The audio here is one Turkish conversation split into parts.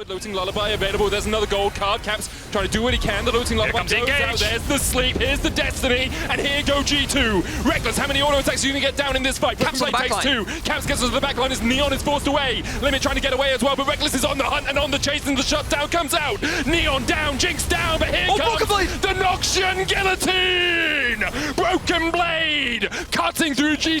forward. Looting Lullaby available. There's another gold card. Caps trying to do what he can. The Looting Lullaby comes goes Engage. out. There's the sleep. Here's the Destiny. And here go G2. Reckless, how many auto attacks are you going to get down in this fight? Caps from Lane the takes two. Caps gets to the backline as Neon is forced away. Limit trying to get away as well, but Reckless is on the hunt and on the chase, and the shutdown comes out. Neon down, Jinx down, but here Oh, comes the Noxian Guillotine!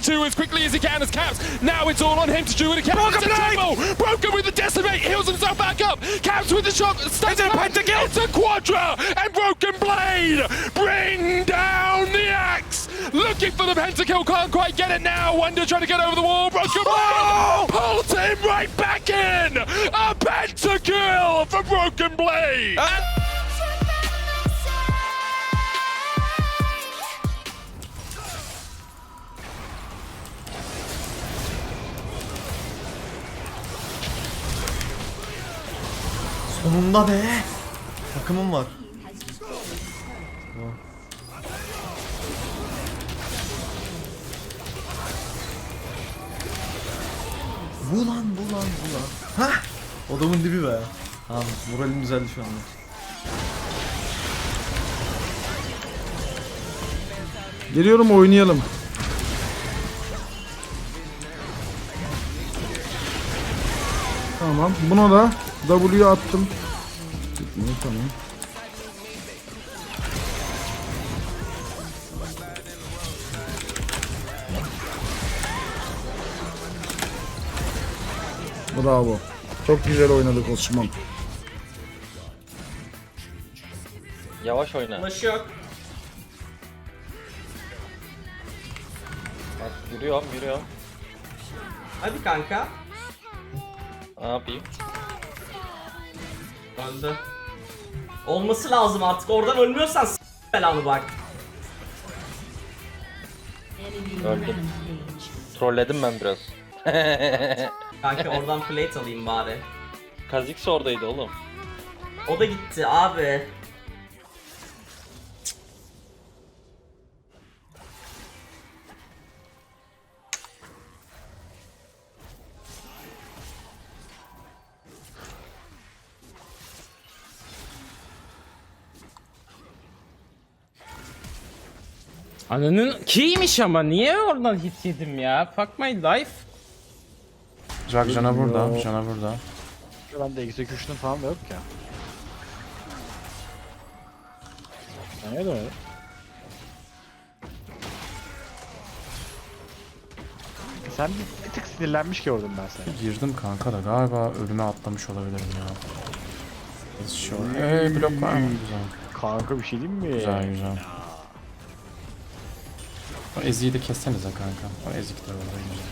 3-2 as quickly as he can as Caps. Now it's all on him to do it again. Broken blade! Broken with the decimate, heals himself back up. Caps with the shot, stays a Pentakill? It's a quadra and Broken Blade bring down the axe. Looking for the pentakill, can't quite get it now. Wonder trying to get over the wall. Broken Blade oh! pulls him right back in. A pentakill for Broken Blade. Uh Sonunda be. Takımım var. Bu lan bu lan bu lan. Hah. Odamın dibi be. Tamam moralim düzeldi şu anda. Geliyorum oynayalım. Tamam. Buna da W attım. Gitmiyor tamam. Bravo. Çok güzel oynadık Osman. Yavaş oyna. Flash yok. Bak yürüyorum yürüyorum. Hadi kanka. Ne yapayım? Öldü. Olması lazım artık. Oradan ölmüyorsan s- belanı bak. Öldüm. Trolledim ben biraz. Kanka oradan plate alayım bari. Kazix oradaydı oğlum. O da gitti abi. Ananın keymiş ama niye oradan hit yedim ya? Fuck my life. Jack Jana burada, Jana burada. Bende execution falan da yok ya. Neye de öyle? Sen bir, bir tık sinirlenmiş gördüm ben seni. Girdim kanka da galiba ölüme atlamış olabilirim ya. Sure. Eee blok var mı? Güzel. Kanka bir şey diyeyim mi? Güzel güzel. O Ezi'yi de kessenize kanka. O Ezik de orada yine.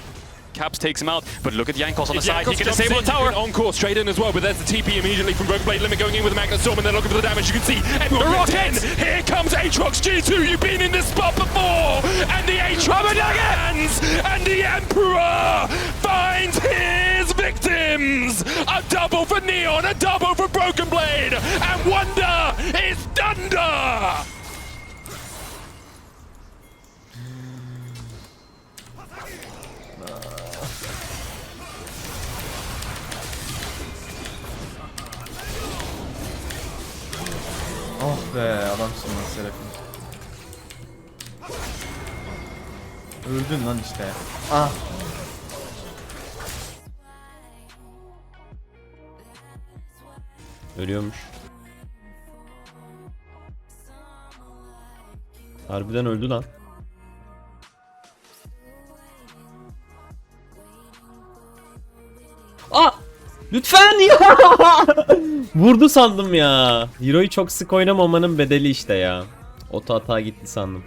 Caps takes him out, but look at Yankos on the side. He can disable the tower. Encore straight in as well, but there's the TP immediately from Broken Blade. Limit going in with the Magnet Storm, and they're looking for the damage. You can see everyone The ripped in. rockets! Here comes Aatrox G2. You've been in this spot before, and the Aatrox lands, and the Emperor finds his victims. A double for Neon, a double for Broken Blade, and Wonder is thunder. Be adamsın lan Serafin. Öldün lan işte. Ah. Ölüyormuş. Harbiden öldü lan. Lütfen ya! Vurdu sandım ya. Hero'yu çok sık oynamamanın bedeli işte ya. Oto hata gitti sandım.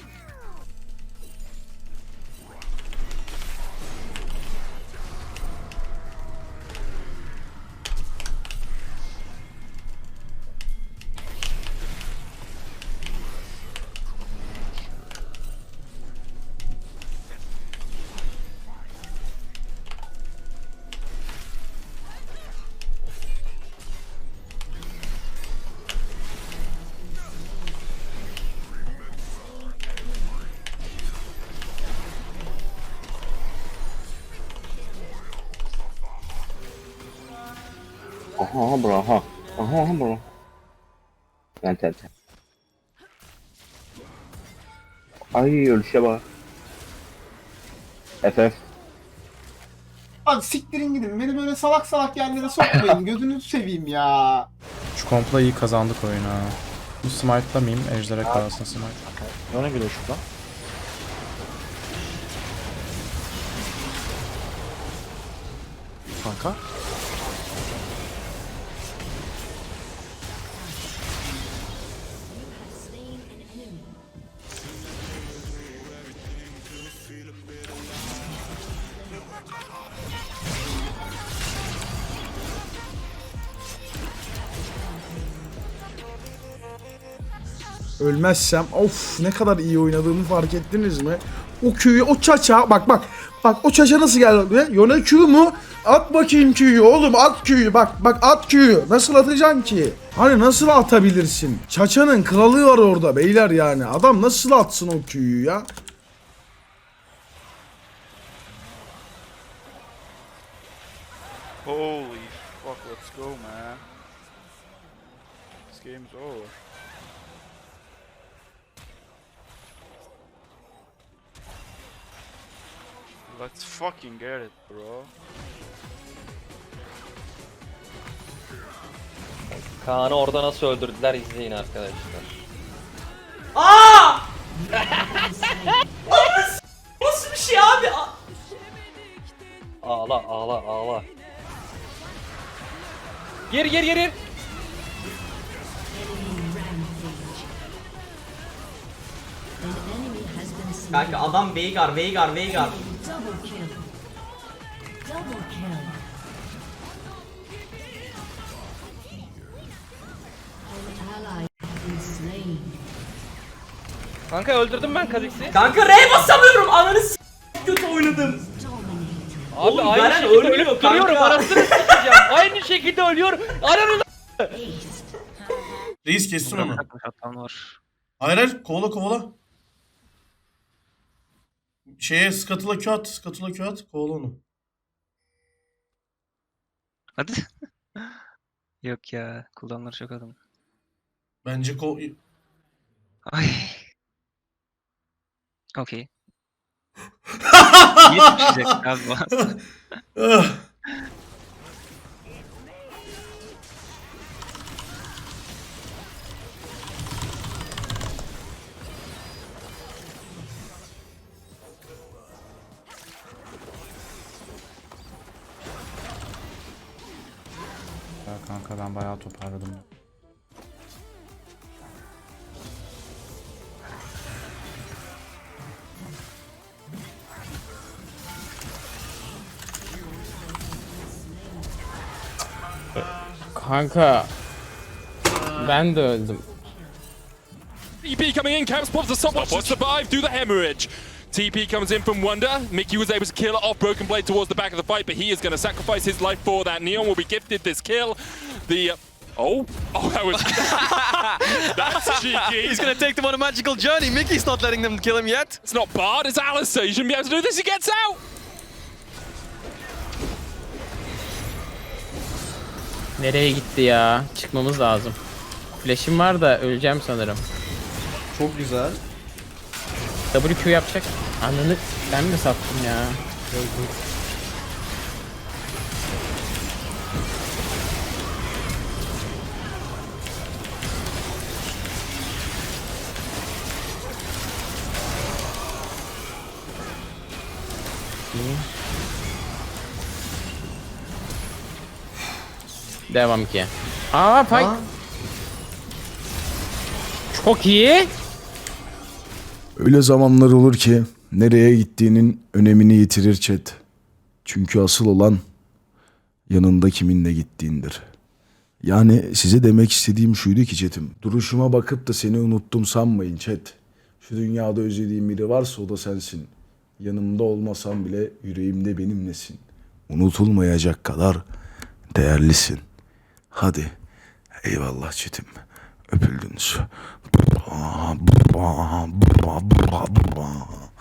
Aha bro aha. Aha bro. Ben tel tel. Ay ölüşe bak. FF. Abi siktirin gidin. Beni böyle salak salak yerlere sokmayın. Gözünüzü seveyim ya. Şu kompla iyi kazandık oyunu ha. Bu smite'lamayayım. Ejder'e kalsın smite. Yona geliyor şuradan. Kanka. Ölmezsem of ne kadar iyi oynadığımı fark ettiniz mi? O Q'yu o çaça bak bak bak o çaça nasıl geldi? Yone Q mu? At bakayım Q'yu oğlum at Q'yu bak bak at Q'yu nasıl atacaksın ki? Hani nasıl atabilirsin? Çaçanın kralı var orada beyler yani adam nasıl atsın o Q'yu ya? Holy fuck, let's go, man. This game's over. Let's fucking get it, bro. Kaan'ı orada nasıl öldürdüler izleyin arkadaşlar. Aa! Nasıl bir şey abi? Ağla ağla ağla. Gir gir gir gir. Kanka adam Veigar, Veigar, Veigar. Kanka öldürdüm ben Kha'Zix'i. Kanka R basamıyorum. Ananı s- kötü oynadım. Abi Oğlum, aynı Garen şekilde ölmüyor ölüp kanka. duruyorum anasını sikeceğim. aynı şekilde ölüyorum. Ananı Reis kessin onu. Hatan var. Hayır hayır kovala kovala. Şeye skatıla Q at. Skatıla Q at. Kovala onu. Hadi. Yok ya kullanılır çok adam. Bence ko... Ay. Okey. galiba. Ah. Ya kanka ben bayağı toparladım. Kanka. Ben de öldüm. TP coming in, Caps pops the stopwatch to survive through the hemorrhage. TP comes in from Wonder. Mickey was able to kill off Broken Blade towards the back of the fight, but he is going to sacrifice his life for that. Neon will be gifted this kill. The. Oh, oh, that was. That's cheeky. He's gonna take them on a magical journey. Mickey's not letting them kill him yet. It's not Bard, it's Alistair. You shouldn't be able to do this. He gets out. Nereye gitti ya? Çıkmamız lazım. Flash'im var da öleceğim sanırım. Çok güzel. WQ yapacak. Ananı ben mi sattım ya? Devam ki. Aa fight. Aa. Çok iyi. Öyle zamanlar olur ki nereye gittiğinin önemini yitirir chat. Çünkü asıl olan yanında kiminle gittiğindir. Yani size demek istediğim şuydu ki chatim. Duruşuma bakıp da seni unuttum sanmayın chat. Şu dünyada özlediğim biri varsa o da sensin. Yanımda olmasam bile yüreğimde benimlesin. Unutulmayacak kadar değerlisin. Hadi. Eyvallah chatim. Öpüldünüz.